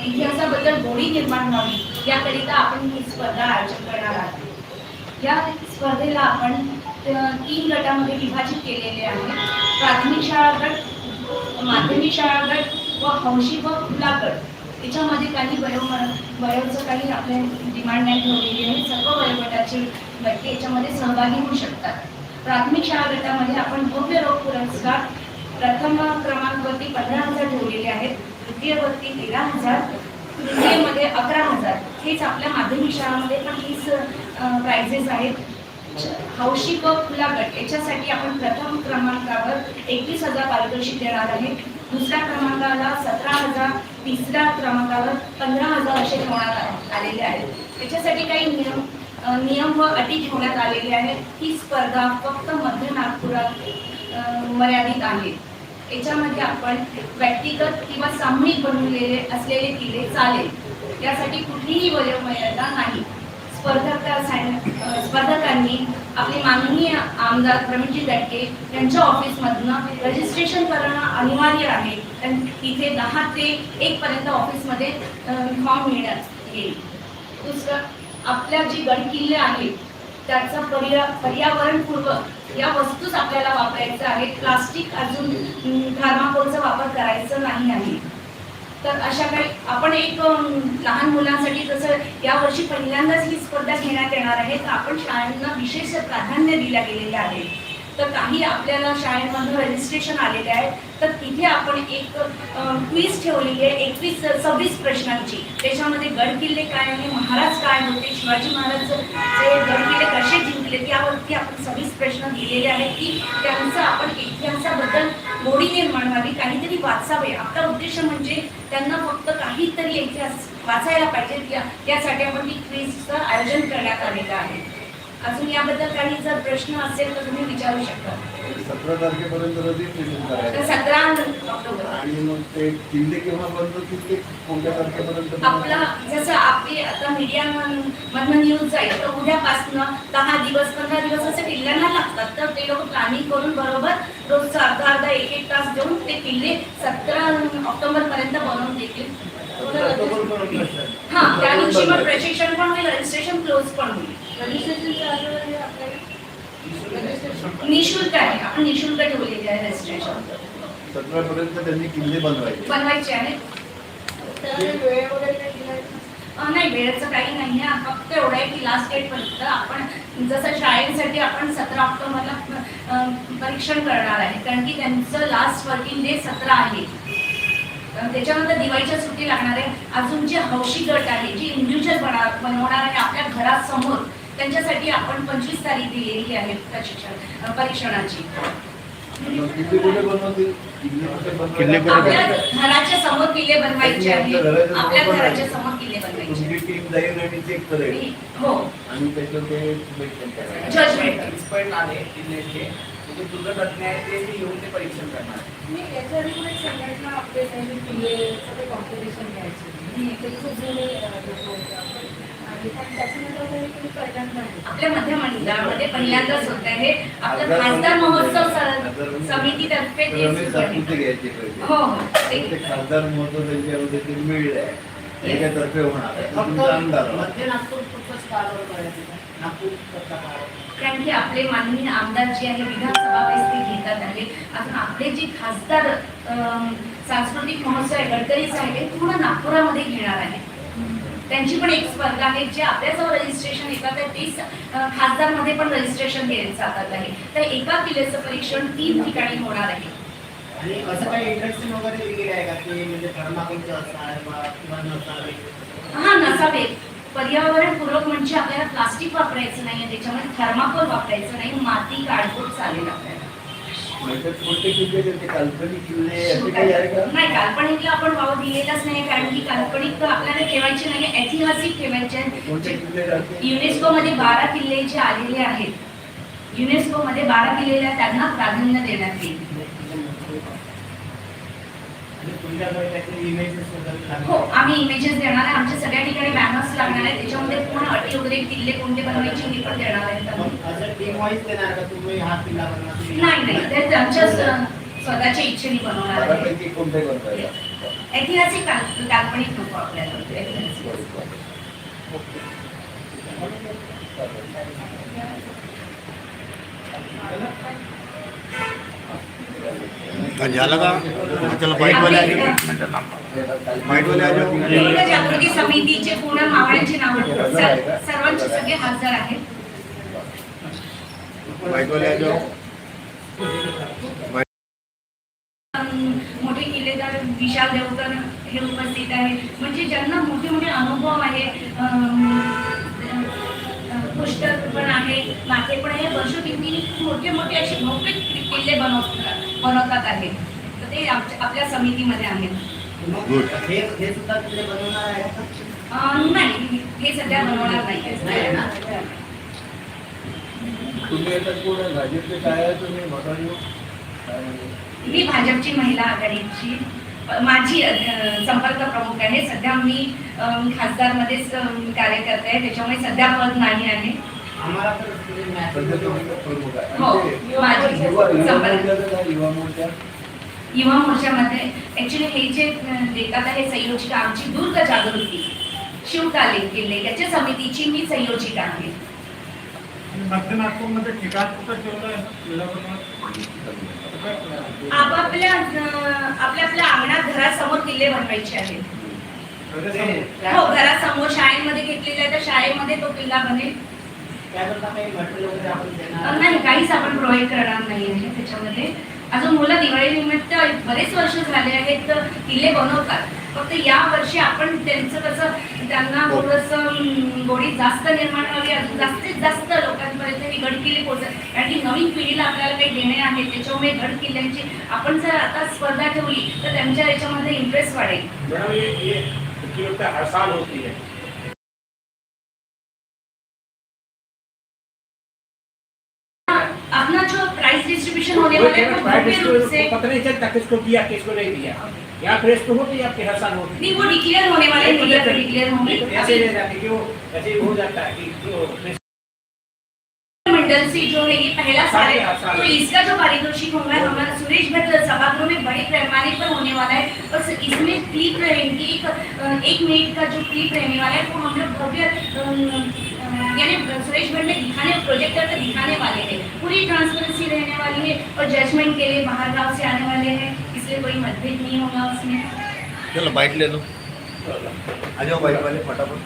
इतिहासाबद्दल गोडी निर्माण व्हावी याकरिता आपण ही स्पर्धा आयोजित करणार आहोत. या स्पर्धेला आपण तीन गटामध्ये विभाजित केलेले आहे. प्राथमिक शाळा गट माध्यमिक शाळा गट व हौशी व खुला गट. याच्यामध्ये काही वयो वयोचं काही आपले डिमांड नाही ठेवलेली आहे. सर्व वयोगटाचे व्यक्ती याच्यामध्ये सहभागी होऊ शकतात. प्राथमिक शाळा गटामध्ये आपण भव्य रोग पुरस्कार प्रथम क्रमांकवरती पंधरा हजार ठेवलेले आहेत. द्वितीयवरती तेरा हजार. तृतीयमध्ये अकरा हजार. हेच आपल्या माध्यमिक शाळामध्ये पण हीच प्राइजेस आहेत. हौशी व खुला गट याच्यासाठी आपण प्रथम क्रमांकावर एकवीस हजार पारितोषिक देणार आहे. दुसऱ्या क्रमांकाला सतरा हजार. तिसऱ्या क्रमांकावर पंधरा हजार असे ठेवण्यात आलेले आहेत. याच्यासाठी काही नियम नियम व अटी ठेवण्यात आलेले आहेत. ही स्पर्धा फक्त मध्य नागपुरात मर्यादित आहे. याच्यामध्ये आपण व्यक्तिगत किंवा सामूहिक बनवलेले असलेले किल्ले चालेल. यासाठी कुठलीही वयोमर्यादा नाही. स्पर्धक स्पर्धकांनी आपले माननीय आमदार प्रवीणजी दटके यांच्या ऑफिसमधनं रजिस्ट्रेशन करणं अनिवार्य आहे. तिथे दहा ते एक पर्यंत ऑफिसमध्ये फॉर्म मिळण्यात येईल दुसरं आपल्या जी गडकिल्ले आहेत त्याचा पर्या पर्यावरणपूर्वक या वस्तूच आपल्याला वापरायचं आहे. प्लास्टिक अजून थर्माकोलचा वापर करायचा नाही आहे. तर अशा काही आपण एक लहान मुलांसाठी जसं यावर्षी पहिल्यांदाच ही स्पर्धा घेण्यात येणार आहे तर आपण शाळांना विशेष प्राधान्य दिल्या गेलेले आहे तर काही आपल्याला शाळेमधून रजिस्ट्रेशन आलेले आहे तर तिथे आपण एक क्वीज ठेवलेली आहे. एकवीस सव्वीस प्रश्नांची. त्याच्यामध्ये गडकिल्ले काय आहे महाराज काय होते? शिवाजी महाराज जे गडकिल्ले कसे जिंकले त्यावरती आपण सव्वीस प्रश्न दिलेले आहेत की त्यांचं आपण इतिहासाबद्दल गोडी निर्माण व्हावी काहीतरी वाचावे. आपला उद्देश म्हणजे त्यांना फक्त काहीतरी इतिहास वाचायला पाहिजे. या- यासाठी आपण ती क्वीजचं आयोजन करण्यात आलेलं आहे. अजून याबद्दल काही जर प्रश्न असेल तर तुम्ही विचारू शकता. सतरा तारखेपर्यंत करायचं. सतरा ऑक्टोबर. आणि मग ते किल्ले केव्हा बंद होतील ते कोणत्या तारखेपर्यंत बंद? आपला होतील? जसं आपली आता मीडिया मधनं न्यूज जाईल तर उद्यापासनं दहा दिवस पंधरा दिवस असे किल्ल्यांना लागतात. तर ते लोक प्लॅनिंग करून बरोबर रोजचं अर्धा अर्धा एक एक तास देऊन ते किल्ले सतरा ऑक्टोबर पर्यंत बनवून देतील. हा त्या दिवशी मग प्रशिक्षण पण होईल रजिस्ट्रेशन क्लोज पण होईल. निशुल्क आहे. आपण निशुल्क ठेवलेले आहे रजिस्ट्रेशन सतरा पर्यंत त्यांनी किल्ले बनवायचे. बनवायचे आहे अं, नाही वेळेचं काही नाही आहे. फक्त एवढं आहे की लास्ट डेट पर्यंत आपण जसं शाळेसाठी आपण सतरा ऑक्टोबरला परीक्षण करणार आहे. कारण की त्यांचं लास्ट वर्किंग डे सतरा आहे. त्याच्यानंतर दिवाळीच्या सुट्टी लागणार आहे. अजून जे हौशी गट आहे जी इंडिव्हिज्युअल बना बनवणार आहे आपल्या घरासमोर त्यांच्यासाठी आपण पंचवीस तारीख दिलेली आहे प्रशिक्षण परीक्षणाची. घराच्या समोर किल्ले बनवायचे आहेत. समोर आपल्या. घराच्या समोर किल्ले बनवायचे हो. ते selection करायचं. जजमेंट एक्सपर्ट आले किल्ल्याचे. म्हणजे तुझं तज्ञ आहे ते येऊन ते परीक्षण करणार. मी याच्या आधी पण संघटना आपले कॉम्पिटिशन घ्यायचे. ते खूप जुने अं, लोकं होते. आपल्या मध्य मंडळामध्ये पहिल्यांदाच होत आहे. आपलं खासदार महोत्सव स- समितीतर्फे ते रमेश सुरू आहे. सातपुते घ्यायचे पहिले. हो हो. खासदार महोत्सव त्यांच्यामध्ये ते मिळले त्याच्यातर्फे कारण की आपले माननीय आमदार जे आहे विधानसभा वेळेस ते घेतात आहे अजून आपले जे खासदार सांस्कृतिक महोत्सव आहे गडकरीच आहे ते पूर्ण नागपुरामध्ये घेणार आहे त्यांची पण एक स्पर्धा आहे. जे आपल्याजवळ रजिस्ट्रेशन येतात तेच अं, खासदारमध्ये पण रजिस्ट्रेशन घेत जातात आहे. तर एका किल्ल्याचं परीक्षण तीन ठिकाणी होणार आहे. आणि असं काही इंटरेस्टिंग वगैरे दिलेलं आहे का? की म्हणजे थर्माकोलचं असणार किंवा किंवा नसावे हा नसावे. पर्यावरणपूर्वक म्हणजे आपल्याला प्लास्टिक वापरायचं नाही त्याच्यामध्ये थर्माकोल वापरायचं नाही. माती काळपूट चालेल आपल्याला. कोणते किल्ले ते काल्पनिक किल्ले असे काही आहे का? नाही काल्पनिकला आपण वाव दिलेलाच नाही कारण की काल्पनिक आपल्याला ठेवायचे नाही ऐतिहासिक ठेवायचे कोणते. किल्ले युनेस्को मध्ये बारा किल्ले जे आलेले आहेत. युनेस्को मध्ये बारा किल्ले त्यांना प्राधान्य देण्यात येईल आणि तुमच्याकडे त्याचे इमेजेस वगैरे हो आम्ही इमेजेस देणार आहे. आमच्या सगळ्या ठिकाणी बॅनर्स लागणार आहेत. त्याच्यामध्ये पूर्ण अटी वगैरे किल्ले कोणते बनवायचे हे पण देणार आहेत हा नाही नाही. ते त्यांच्या स्वतःच्या इच्छेने बनवणार आहे. ऐतिहासिक काल- काल्पनिक नको आपल्याला. ऐतिहासिक झालं का? चला बाईकवाले आले बाईकवाले आले लिंग जागृती समितीचे पूर्ण मावळ्यांची नावं सर- सर्वांचे सगळे हजर आहेत. बाईकवाले आले अं, मोठे किल्लेदार विशाल देवकर हे उपस्थित आहे म्हणजे ज्यांना मोठे मोठे अनुभव आहे पुस्तक पण आहे माते पण आहे. वर्षोकिंती मोठे मोठे असे भव्य किल्ले बनवतात. बनवतात आहेत तर ते आमच्या- आपल्या समितीमध्ये आहेत मग हे सुद्धा तिथे बनवणार आहे? नाही. हे सध्या बनवणार नाही. नाही ना? तुम्ही आता कोण आहे? भाजपचे काय आहे तुम्ही? मतांनी? काय? मी भाजपची महिला आघाडीची माझी संपर्क प्रमुख आहे. सध्या मी खासदारमध्येच कार्य करते आहे. त्याच्यामुळे सध्या पद नाही आहे. आम्हाला आहे. हो युवा मोर्चामध्ये ऍक्च्युली हे जे देतात आहे संयोजिका आमची दुर्ग जागृती शिवकालीन किल्ले याच्या समितीची मी संयोजिका आहे. आपापल्या आपल्या आपल्या अंगणात घरासमोर किल्ले बनवायचे आहेत. हो घरासमोर शाळेमध्ये घेतलेले आहे तर शाळेमध्ये तो किल्ला बनेल. नाही काहीच आपण प्रोव्हाइड करणार नाही आहे त्याच्यामध्ये. अजून मुलं दिवाळीनिमित्त बरेच वर्ष झाले आहेत तर किल्ले बनवतात. फक्त या वर्षी आपण त्यांचं कसं त्यांना थोडंसं अं, गोडी जास्त निर्माण व्हावी अजून जास्तीत जास्त लोकांपर्यंत ही गड किल्ले पोहोचत कारण की नवीन पिढीला आपल्याला काही देणे आहे त्याच्यामुळे गड किल्ल्यांची आपण जर आता स्पर्धा ठेवली तर त्यांच्या याच्यामध्ये इंटरेस्ट वाढेल. हर साल होती है डिस्ट्रीब्यूशन होने वाला है वो रूप से पता नहीं चलता किसको दिया किसको नहीं दिया प्रेस तो होती है आपके हर साल होती नहीं वो डिक्लेयर होने वाले हैं डिक्लेयर होंगे। ऐसे वो हो जाता है कि मंडल से जो है ये पहला साल है। है, तो इसका जो पारितोषिक होगा हमारा सुरेश भट्ट सभागृह में बड़े पैमाने पर होने वाला है। और इसमें क्लिप रहेंगी एक एक मिनट का जो क्लिप रहने वाला है वो हम लोग भव्य यानी सुरेश भट्ट में दिखाने प्रोजेक्टर पे दिखाने वाले हैं। पूरी ट्रांसपेरेंसी रहने वाली है और जजमेंट के लिए बाहर गाँव से आने वाले हैं इसलिए कोई मतभेद नहीं होगा उसमें। चलो बाइक ले लो। आ जाओ बाइक वाले फटाफट।